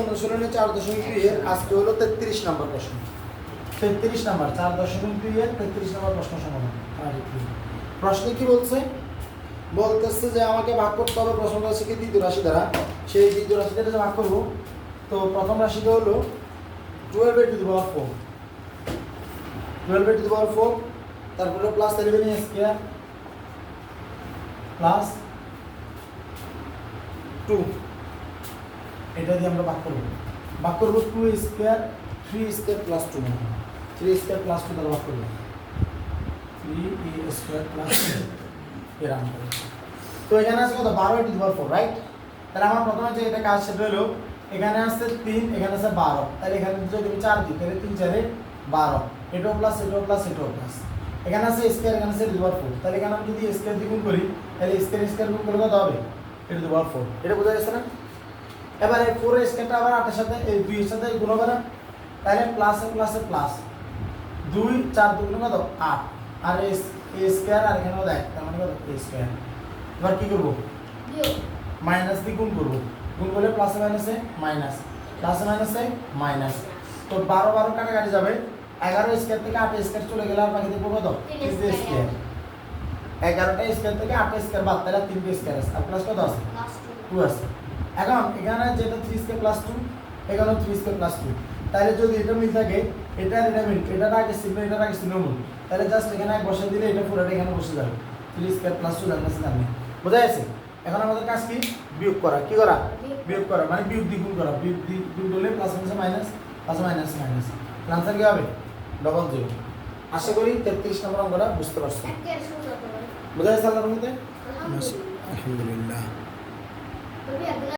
অনুশীলনী চার দশমিক আজকে হলো তেত্রিশ প্রশ্ন। তেত্রিশ চার তেত্রিশ প্রশ্ন কি? বলছে? বলতেছে যে আমাকে ভাগ করতে হবে, প্রথম রাশিকে দ্বিতীয় রাশি দ্বারা। সেই দ্বিতীয় রাশি দ্বারা ভাগ করব? তো প্রথম রাশিটা হলো twelve to the four twelve to the four তারপরে plus eleven square plus two এটা দিয়ে আমরা ভাগ করব। ভাগ করব two square three square plus two three square plus two দ্বারা ভাগ করব। থ্রি স্কোয়ার প্লাস টু এরকম তো এখানে আছে কত? বারো টু পাওয়ার ফোর রাইট তাহলে আমার প্রথমে যে এটা কাজ সেটা হলো, এখানে আসছে তিন, এখানে আছে বারো। তাহলে এখানে যদি আমি চার দিই, তাহলে তিন, চারে বারো। এটাও প্লাস এটাও প্লাস এটাও প্লাস এখানে আছে স্কোয়ার এখানে আছে পাওয়ার ফোর তাহলে এখানে আমি যদি স্কোয়ার দ্বিগুণ করি তাহলে স্কোয়ার স্কোয়ার গুণ করলে কত হবে? এটা পাওয়ার ফোর এটা বোঝা যাচ্ছে না? এবার এই ফোর স্কোয়ারটা আবার আটের সাথে এই দুইয়ের সাথে গুণ হবে না। তাহলে প্লাসে প্লাসে প্লাস দুই চার দুগুণ কত? আট। আর এ স্কোয়ার আর এখানে কত এক তার মানে কত? এ স্কোয়ার এবার কি করব? মাইনাস দিয়ে গুণ করব। গুণ করলে প্লাসে মাইনাসে মাইনাস প্লাসে মাইনাসে মাইনাস তো বারো বারো কাটাকাটি যাবে। এগারো স্কোয়ার থেকে আট স্কোয়ার চলে গেলে আর বাকি দেখব কত তিন তিনটে স্কোয়ার এগারোটা স্কোয়ার থেকে আটটা স্কোয়ার বাদ তাহলে তিনটে স্কোয়ার আছে। আর প্লাস কত আছে? টু আছে। এখন এখানে যেটা থ্রি স্কোয়ার প্লাস টু এখানে থ্রি স্কোয়ার প্লাস টু তাহলে যদি এটা মিল থাকে এটা আর এটা মিল এটা আগে ছিল এটা আগে ছিল মূল। তাহলে জাস্ট এখানে বসে দিলে এটা পুরোটা এখানে বসে যাবে। থ্রি স্কোয়ার প্লাস টু জানতে জানবে বোঝা যাচ্ছে এখন আমাদের কাজ কি? বিয়োগ করা। কি করা? বিয়োগ করা। মানে বিয়োগ দ্বিগুণ করা। বিয়োগ দ্বিগুণ করলে plus minus minus plus minus minus answer কি হবে? Double zero. আশা করি তেত্রিশ নম্বর অঙ্কটা বুঝতে পারছ। বোঝা যাচ্ছে আল্লাহর মধ্যে আলহামদুলিল্লাহ। আলহামদুলিল্লাহ।